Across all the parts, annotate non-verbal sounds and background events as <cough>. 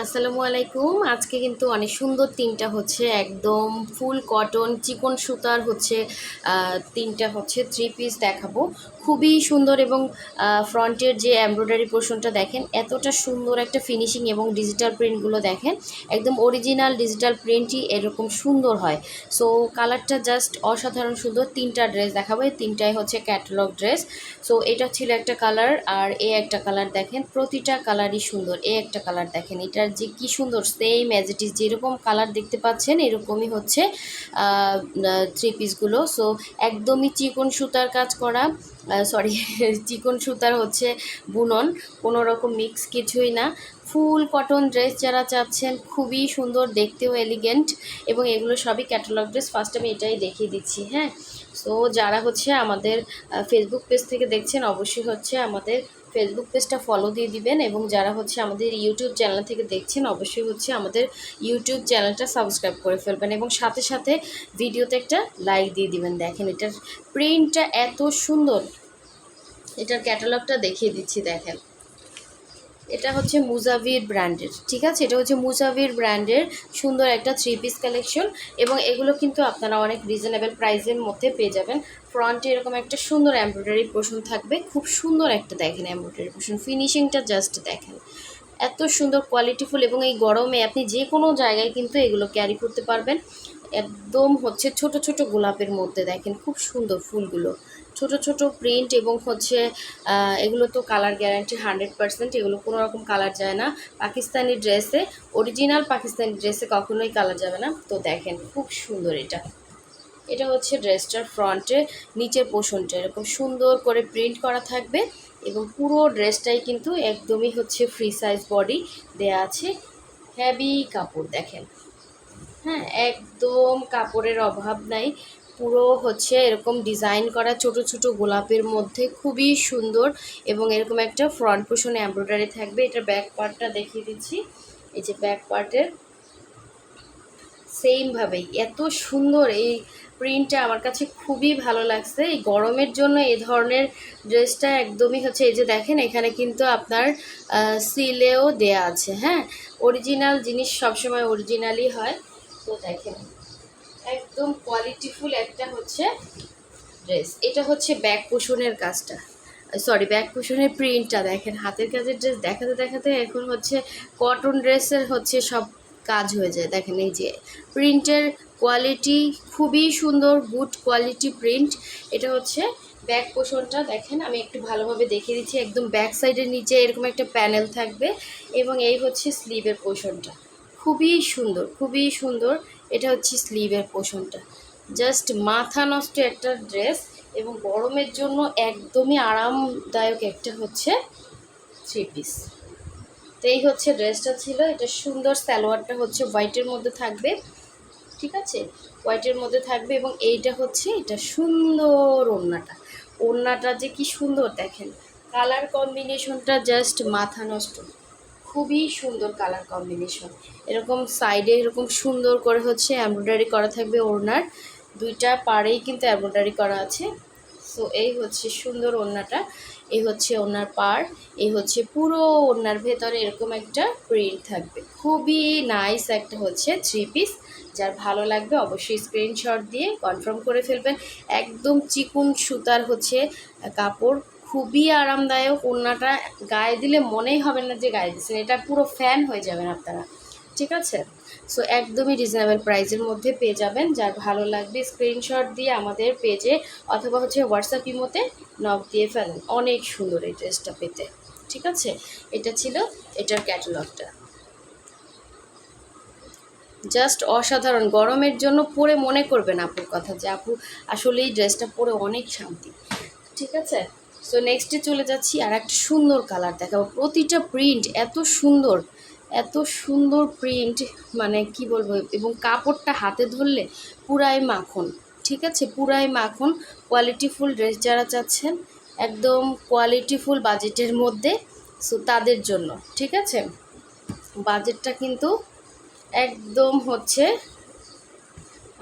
আসসালামু আলাইকুম। আজকে কিন্তু অনেক সুন্দর তিনটা হচ্ছে একদম ফুল কটন চিকন সুতার হচ্ছে তিনটা হচ্ছে থ্রি পিস দেখাবো। খুবই সুন্দর এবং ফ্রন্টের যে এমব্রয়ডারি পোর্শনটা দেখেন, এতটা সুন্দর একটা ফিনিশিং এবং ডিজিটাল প্রিন্টগুলো দেখেন। একদম অরিজিনাল ডিজিটাল প্রিন্টই এরকম সুন্দর হয়। সো, কালারটা জাস্ট অসাধারণ সুন্দর। তিনটা ড্রেস দেখাবো। এই তিনটাই হচ্ছে ক্যাটালগ ড্রেস। সো, এটা ছিল একটা কালার আর এ একটা কালার দেখেন। প্রতিটা কালারই সুন্দর। এ একটা কালার দেখেন। এটার যে কি সুন্দর সেম অ্যাজ ইট ইজ যেরকম কালার দেখতে পাচ্ছেন, এরকমই হচ্ছে থ্রি পিসগুলো সো, একদমই চিকন সুতার কাজ করা। সরি <laughs> চিকন সুতার হচ্ছে বুনন, কোনো রকম মিক্স কিছুই না। ফুল কটন ড্রেস যারা চাচ্ছেন, খুবই সুন্দর, দেখতেও এলিগেন্ট এবং এগুলো সবই ক্যাটালগ ড্রেস ফার্স্ট আমি এটাই দেখিয়ে দিচ্ছি হ্যাঁ? সো যারা হচ্ছে আমাদের ফেসবুক পেজ থেকে দেখছেন, অবশ্যই হচ্ছে আমাদের ফেসবুক পেজটা ফলো দিয়ে দিবেন এবং যারা হচ্ছে আমাদের ইউটিউব চ্যানেল থেকে দেখছেন, অবশ্যই হচ্ছে আমাদের ইউটিউব চ্যানেলটা সাবস্ক্রাইব করে ফেলবেন এবং সাথে সাথে ভিডিওতে একটা লাইক দিয়ে দিবেন। দেখেন, এটার প্রিন্টটা এত সুন্দর। এটার ক্যাটালগটা দেখিয়ে দিচ্ছি, দেখেন। এটা হচ্ছে মুজাভির ব্র্যান্ডের, ঠিক আছে? এটা হচ্ছে মুজাভির ব্র্যান্ডের সুন্দর একটা থ্রি পিস কালেকশন এবং এগুলো কিন্তু আপনারা অনেক রিজনেবল প্রাইসের মধ্যে পেয়ে যাবেন। ফ্রন্টে এরকম একটা সুন্দর এমব্রয়ডারি পোর্শন থাকবে, খুব সুন্দর একটা দেখেন এমব্রয়ডারি পোর্শন ফিনিশিংটা জাস্ট দেখেন। এত সুন্দর কোয়ালিটিফুল এবং এই গরমে আপনি যে কোনো জায়গায় কিন্তু এগুলো ক্যারি করতে পারবেন। একদম হচ্ছে ছোট ছোট গোলাপের মধ্যে দেখেন, খুব সুন্দর ফুলগুলো। ছোট ছোট প্রিন্ট এবং হচ্ছে এগুলো তো কালার গ্যারান্টি হান্ড্রেড পার্সেন্ট এগুলো কোনো রকম কালার যায় না। পাকিস্তানি ড্রেসে অরিজিনাল পাকিস্তানি ড্রেসে কখনোই কালার যাবে না। তো দেখেন, খুব সুন্দর এটা। এটা হচ্ছে ড্রেসটার ফ্রন্টে নিচের পোষণটা। এরকম সুন্দর করে প্রিন্ট করা থাকবে এবং পুরো ড্রেসটাই কিন্তু একদমই হচ্ছে ফ্রি সাইজ বডি দেয়া আছে। হ্যাভি কাপড়, দেখেন। হ্যাঁ একদম কাপড়ের অভাব নাই। পুরো হচ্ছে এরকম ডিজাইন করা ছোট ছোট গোলাপের মধ্যে খুবই সুন্দর এবং এরকম একটা ফ্রন্ট পোষণে এমব্রয়ডারি থাকবে। এটা ব্যাক পার্টটা দেখিয়ে দিচ্ছি। এই যে ব্যাক পার্টের সেমভাবেই এত সুন্দর এই প্রিন্টটা আমার কাছে খুবই ভালো লাগছে। এই গরমের জন্য এই ধরনের ড্রেসটা একদমই হচ্ছে এই যে দেখেন, এখানে কিন্তু আপনার সিলেও দেয়া আছে। হ্যাঁ? অরিজিনাল জিনিস সবসময় অরিজিনালই হয়। তো দেখেন। একদম কোয়ালিটিফুল একটা হচ্ছে ড্রেস এটা হচ্ছে ব্যাক পোষণের কাজটা। সরি ব্যাক পোষণের প্রিন্টটা দেখেন, হাতের কাজের ড্রেস দেখাতে দেখাতে এখন হচ্ছে কটন ড্রেসের হচ্ছে সব কাজ হয়ে যায়। দেখেন এই যে প্রিন্টের কোয়ালিটি খুবই সুন্দর গুড কোয়ালিটি প্রিন্ট এটা হচ্ছে ব্যাক পোষণটা, দেখেন, আমি একটু ভালোভাবে দেখিয়ে দিচ্ছি। একদম ব্যাক সাইডের নিচে এরকম একটা প্যানেল থাকবে এবং এই হচ্ছে স্লিভের পোষণটা। খুবই সুন্দর খুবই সুন্দর। এটা হচ্ছে স্লিভের পোষণটা। জাস্ট মাথা নষ্ট একটা ড্রেস এবং গরমের জন্য একদমই আরামদায়ক একটা হচ্ছে থ্রি পিস তো এই হচ্ছে ড্রেসটা ছিল। এটা সুন্দর সালোয়ারটা হচ্ছে হোয়াইটের মধ্যে থাকবে। ঠিক আছে? হোয়াইটের মধ্যে থাকবে এবং এইটা হচ্ছে এটা সুন্দর ওড়নাটা। ওড়নাটা যে কি সুন্দর দেখেন। কালার কম্বিনেশনটা জাস্ট মাথা নষ্ট। খুবই সুন্দর কালার কম্বিনেশন এরকম সাইডে এরকম সুন্দর করে হচ্ছে এমব্রয়ডারি করা থাকবে ওড়নার। দুইটা পাড়েই কিন্তু এমব্রয়ডারি করা আছে। সো এই হচ্ছে সুন্দর ওড়নাটা। এই হচ্ছে ওড়নার পাড়। এই হচ্ছে পুরো ওড়নার ভেতরে এরকম একটা প্রিন্ট থাকবে। খুবই নাইস একটা হচ্ছে থ্রি পিস যার ভালো লাগবে অবশ্যই স্ক্রিনশট দিয়ে কনফার্ম করে ফেলবেন। একদম চিকুন সুতার হচ্ছে কাপড়। খুবই আরামদায়ক ওড়নাটা গায়ে দিলে মনেই হবে না যে গায়ে দিচ্ছেন এটা পুরো ফ্যান হয়ে যাবেন আপনারা। ঠিক আছে? সো একদমই রিজনেবল প্রাইসের মধ্যে পেয়ে যাবেন। যার ভালো লাগবে স্ক্রিনশট দিয়ে আমাদের পেজে অথবা হচ্ছে হোয়াটসঅ্যাপ ইমোতে নক দিয়ে ফেলেন। অনেক সুন্দর এই ড্রেসটা পেতে। ঠিক আছে? এটা ছিল এটার ক্যাটালগটা জাস্ট অসাধারণ। গরমের জন্য পরে মনে করবেন আপুর কথা যে, আপু আসলে এই ড্রেসটা পরে অনেক শান্তি। ঠিক আছে? সো নেক্সটে চলে যাচ্ছি আর একটা সুন্দর কালার দেখাবো। প্রতিটা প্রিন্ট এত সুন্দর এত সুন্দর প্রিন্ট মানে কি বলব, এবং কাপড়টা হাতে ধরলে পুরাই মাখন, ঠিক আছে? পুরাই মাখন কোয়ালিটিফুল ড্রেস যারা চাচ্ছেন, একদম কোয়ালিটিফুল বাজেটের মধ্যে সো তাদের জন্য, ঠিক আছে? বাজেটটা কিন্তু একদম হচ্ছে,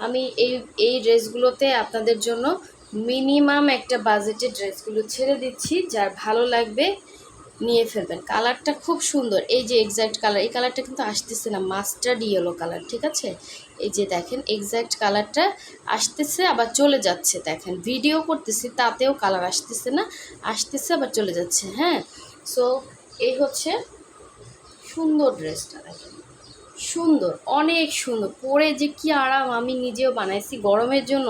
আমি এই এই ড্রেসগুলোতে আপনাদের জন্য মিনিমাম একটা বাজেটের ড্রেসগুলো ছেড়ে দিচ্ছি, যার ভালো লাগবে নিয়ে ফেলবেন। কালারটা খুব সুন্দর। এই যে এক্স্যাক্ট কালার এই কালারটা কিন্তু আসতেছে না মাস্টার্ড ইয়েলো কালার ঠিক আছে? এই যে দেখেন এক্স্যাক্ট কালারটা আসতেছে, আবার চলে যাচ্ছে, দেখেন। ভিডিও করতেছি, তাতেও কালার আসতেছে না, আসতেছে, আবার চলে যাচ্ছে হ্যাঁ? সো এই হচ্ছে সুন্দর ড্রেসটা দেখেন। সুন্দর, অনেক সুন্দর। পরে যে কি আরাম আমি নিজেও বানাইছি গরমের জন্য,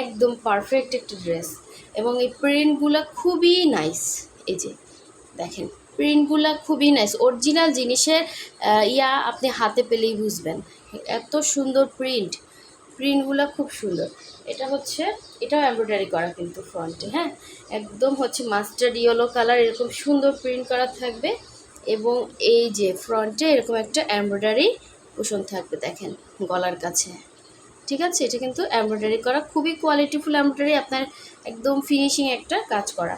একদম পারফেক্ট একটা ড্রেস এবং এই প্রিন্টগুলো খুবই নাইস এই যে, দেখেন প্রিন্টগুলো খুবই নাইস অরিজিনাল জিনিসের ইয়া আপনি হাতে পেলেই বুঝবেন। এত সুন্দর প্রিন্ট প্রিন্টগুলো খুব সুন্দর। এটা হচ্ছে, এটাও এমব্রয়ডারি করা কিন্তু ফ্রন্টে হ্যাঁ? একদম হচ্ছে মাস্টার্ড ইয়েলো কালার এরকম সুন্দর প্রিন্ট করা থাকবে। এবং এই যে ফ্রন্টে এরকম একটা এমব্রয়ডারি কুশন থাকবে দেখেন গলার কাছে। ঠিক আছে? এটা কিন্তু এমব্রয়ডারি করা, খুবই কোয়ালিটিফুল এমব্রয়ডারি আপনার একদম ফিনিশিং একটা কাজ করা।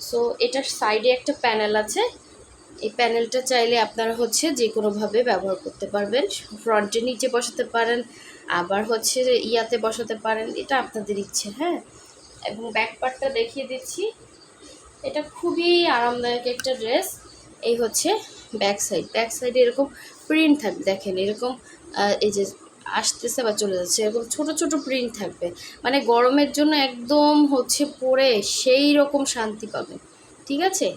সো এটার সাইডে একটা প্যানেল আছে। এই প্যানেলটা চাইলে আপনারা হচ্ছে যে কোনোভাবে ব্যবহার করতে পারবেন। ফ্রন্টে নিচে বসাতে পারেন, আবার হচ্ছে ইয়াতে বসাতে পারেন, এটা আপনাদের ইচ্ছে হ্যাঁ? এবং ব্যাক পার্টটা দেখিয়ে দিচ্ছি। এটা খুবই আরামদায়ক একটা ড্রেস এই হচ্ছে ব্যাক সাইড ব্যাক সাইডে এরকম প্রিন্ট থাকবে। দেখেন এরকম এই যে আসতেছে বা চলে যাচ্ছে, এরকম ছোট ছোট প্রিন্ট থাকবে। মানে গরমের জন্য একদম হচ্ছে পরে সেই রকম শান্তি পাবেন ঠিক আছে?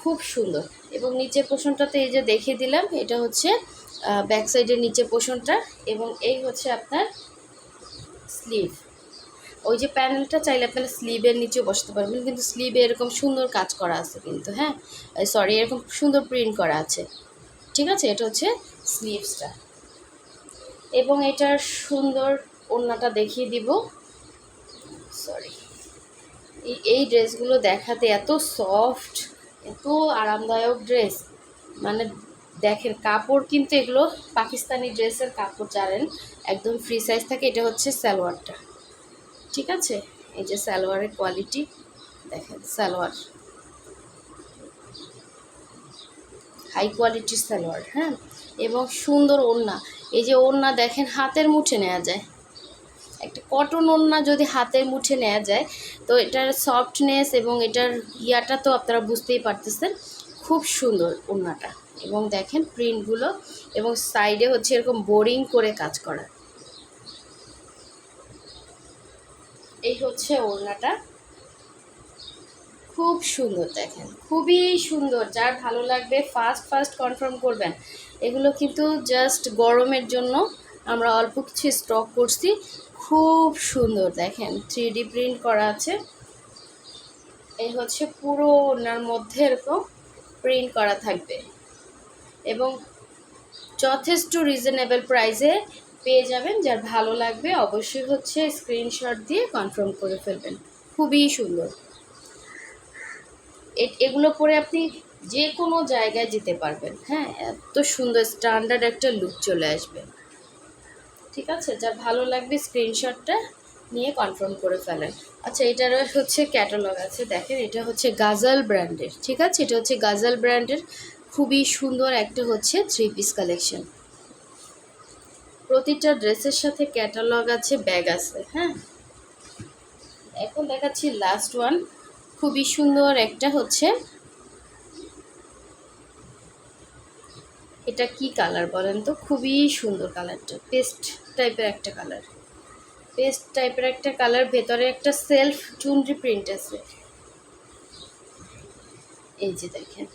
খুব সুন্দর। এবং নিচের পোষণটাতে এই যে দেখিয়ে দিলাম, এটা হচ্ছে ব্যাক সাইডের নিচের পোষণটা। এবং এই হচ্ছে আপনার স্লিভ ওই যে প্যানেলটা চাইলে আপনারা স্লিভের নিচেও বসতে পারবেন, কিন্তু স্লিভে এরকম সুন্দর কাজ করা আছে কিন্তু হ্যাঁ? সরি এরকম সুন্দর প্রিন্ট করা আছে। ঠিক আছে? এটা হচ্ছে স্লিভসটা এবং এটার সুন্দর ওড়নাটা দেখিয়ে দিব। সরি এই এই ড্রেসগুলো দেখাতে এত সফট এত আরামদায়ক ড্রেস। মানে দেখেন, কাপড় কিন্তু এগুলো পাকিস্তানি ড্রেসের কাপড় জানেন, একদম ফ্রি সাইজ থাকে, এটা হচ্ছে সালোয়ারটা। ঠিক আছে? এই যে সালোয়ারের কোয়ালিটি দেখেন সালোয়ার। হাই কোয়ালিটির সালোয়ার হ্যাঁ? এবং সুন্দর ওড়না। এই যে ওড়না দেখেন হাতের মুঠে নেওয়া যায়। একটা কটন ওড়না যদি হাতের মুঠে নেওয়া যায়, তো এটার সফটনেস এবং এটার ইয়াটা তো আপনারা বুঝতেই পারতেছেন। খুব সুন্দর ওড়নাটা। এবং দেখেন প্রিন্টগুলো এবং সাইডে হচ্ছে এরকম বোরিং করে কাজ করা। এই হচ্ছে ওড়নাটা। খুব সুন্দর দেখেন, খুবই সুন্দর। যার ভালো লাগবে ফার্স্ট ফার্স্ট কনফার্ম করবেন। এগুলো কিন্তু জাস্ট গরমের জন্য আমরা অল্প কিছু স্টক করছি। খুব সুন্দর দেখেন থ্রি প্রিন্ট করা আছে। এই হচ্ছে পুরো ওনার মধ্যে এরকম প্রিন্ট করা থাকবে। এবং যথেষ্ট রিজনেবল প্রাইসে পেয়ে যাবেন, যার ভালো লাগবে অবশ্যই হচ্ছে স্ক্রিনশট দিয়ে কনফার্ম করে ফেলবেন। খুবই সুন্দর। এগুলো পরে আপনি যে কোনো জায়গায় যেতে পারবেন হ্যাঁ? এত সুন্দর স্ট্যান্ডার্ড একটা লুক চলে আসবে। ঠিক আছে? যা ভালো লাগবে স্ক্রিনশটটা নিয়ে কনফার্ম করে ফেলেন। আচ্ছা এটার হচ্ছে ক্যাটালগ আছে, দেখেন, এটা হচ্ছে গাজাল ব্র্যান্ডের ঠিক আছে? এটা হচ্ছে গাজাল ব্র্যান্ডের খুবই সুন্দর একটা হচ্ছে থ্রি পিস কালেকশন প্রতিটা ড্রেসের সাথে ক্যাটালগ আছে, ব্যাগ আছে হ্যাঁ? এখন দেখাচ্ছি লাস্ট ওয়ান খুবই সুন্দর একটা হচ্ছে। এটা কি কালার বলেন তো? খুবই সুন্দর কালারটা পেস্ট টাইপের একটা কালার পেস্ট টাইপের একটা কালার ভেতরে একটা সেলফ চুনরি প্রিন্ট আছে। এই যে দেখেন।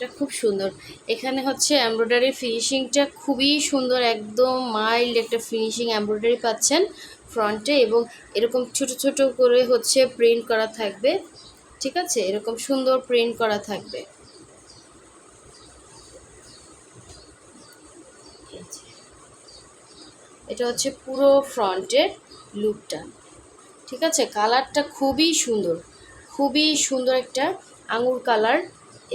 এটা খুব সুন্দর। এখানে হচ্ছে এমব্রয়ডারি ফিনিশিংটা খুবই সুন্দর, একদম মাইল্ড একটা ফিনিশিং এমব্রয়ডারি পাচ্ছেন ফ্রন্টে এবং এরকম ছোট ছোট করে হচ্ছে প্রিন্ট করা থাকবে, ঠিক আছে? এরকম সুন্দর প্রিন্ট করা থাকবে। এটা হচ্ছে পুরো ফ্রন্টের লুকটা ঠিক আছে? কালারটা খুবই সুন্দর খুবই সুন্দর একটা আঙুর কালার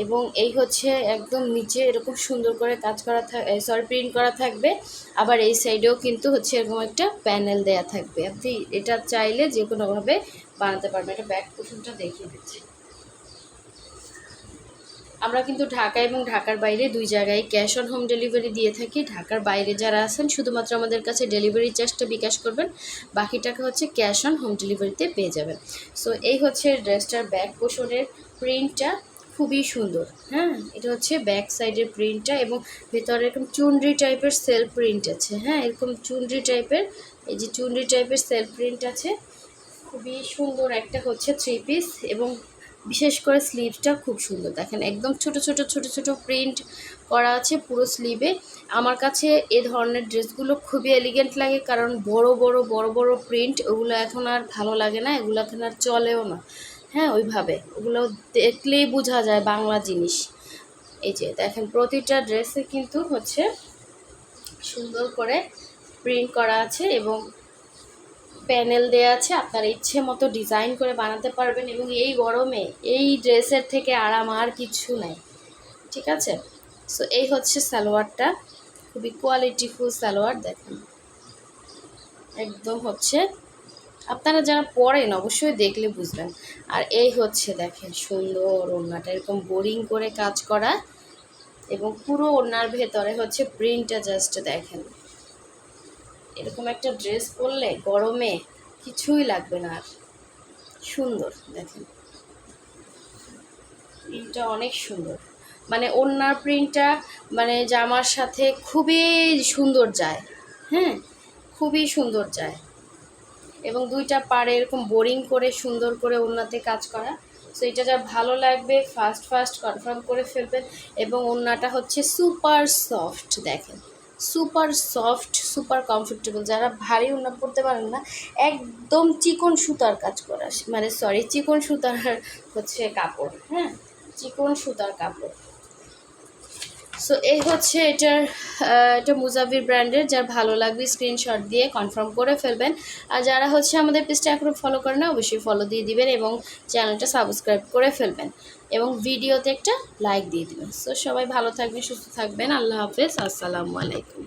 এবং এই হচ্ছে একদম নিচে এরকম সুন্দর করে কাজ করা থাক সরি প্রিন্ট করা থাকবে। আবার এই সাইডেও কিন্তু হচ্ছে এরকম একটা প্যানেল দেয়া থাকবে। আপনি এটা চাইলে যে কোনোভাবে বানাতে পারবেন। এটা ব্যাক পোষণটা দেখিয়ে দিচ্ছি। আমরা কিন্তু ঢাকা এবং ঢাকার বাইরে দুই জায়গায় ক্যাশ অন হোম ডেলিভারি দিয়ে থাকি। ঢাকার বাইরে যারা আছেন, শুধুমাত্র আমাদের কাছে ডেলিভারি চার্জটা বিকাশ করবেন। বাকি টাকা হচ্ছে ক্যাশ অন হোম ডেলিভারিতে পেয়ে যাবেন। সো এই হচ্ছে ড্রেসটার ব্যাক পোষণের প্রিন্টটা খুবই সুন্দর হ্যাঁ? এটা হচ্ছে ব্যাক সাইডের প্রিন্টটা এবং ভেতরে এরকম চুনরি টাইপের সেলফ প্রিন্ট আছে হ্যাঁ? এরকম চুনরি টাইপের এই যে চুনরি টাইপের সেলফ প্রিন্ট আছে। খুবই সুন্দর একটা হচ্ছে থ্রি পিস এবং বিশেষ করে স্লিভসটা খুব সুন্দর। দেখেন, একদম ছোট ছোট ছোট ছোট প্রিন্ট করা আছে পুরো স্লিভে আমার কাছে এ ধরনের ড্রেসগুলো খুবই এলিগেন্ট লাগে কারণ বড় বড় বড় বড় প্রিন্ট ওগুলো এখন আর ভালো লাগে না, এগুলো এখন আর চলেও না। হ্যাঁ ওইভাবে। ওগুলো দেখলেই বোঝা যায় বাংলা জিনিস। এই যে দেখেন, প্রতিটা ড্রেসে কিন্তু হচ্ছে সুন্দর করে প্রিন্ট করা আছে এবং প্যানেল দেওয়া আছে। আপনার ইচ্ছে মতো ডিজাইন করে বানাতে পারবেন এবং এই গরমে এই ড্রেসের থেকে আরাম আর কিছু নাই। ঠিক আছে? সো এই হচ্ছে সালোয়ারটা। খুবই কোয়ালিটিফুল সালোয়ার, দেখেন। একদম হচ্ছে আপনারা যারা পড়েন অবশ্যই দেখলে বুঝবেন। আর এই হচ্ছে দেখেন সুন্দর ওড়নাটা, এরকম বোরিং করে কাজ করা এবং পুরো ওড়নার ভেতরে হচ্ছে প্রিন্টটা জাস্ট দেখেন। এরকম একটা ড্রেস পরলে গরমে কিছুই লাগবে না আর। সুন্দর, দেখেন। প্রিন্টটা অনেক সুন্দর। মানে ওড়নার প্রিন্টটা মানে জামার সাথে খুবই সুন্দর যায়। হ্যাঁ খুবই সুন্দর যায়। এবং দুইটা পাড়ে এরকম বোরিং করে, সুন্দর করে ওড়নাতে কাজ করা। সো এটা যা ভালো লাগবে ফার্স্ট ফার্স্ট কনফার্ম করে ফেলবেন এবং ওড়নাটা হচ্ছে সুপার সফট দেখেন। সুপার সফট সুপার কমফোর্টেবল যারা ভারী ওড়না পড়তে পারেন না, একদম চিকন সুতার কাজ করা। মানে সরি চিকন সুতার হচ্ছে কাপড় হ্যাঁ? চিকন সুতার কাপড়। সো এই হচ্ছে এটার এটা মুজাফির ব্র্যান্ডের, যার ভালো লাগবে স্ক্রিনশট দিয়ে কনফার্ম করে ফেলবেন। আর যারা হচ্ছে আমাদের পেজটা এখনও ফলো করে না অবশ্যই ফলো দিয়ে দিবেন এবং চ্যানেলটা সাবস্ক্রাইব করে ফেলবেন। এবং ভিডিওতে একটা লাইক দিয়ে দেবেন। সো সবাই ভালো থাকবেন, সুস্থ থাকবেন। আল্লাহ হাফেজ। আসসালামু আলাইকুম।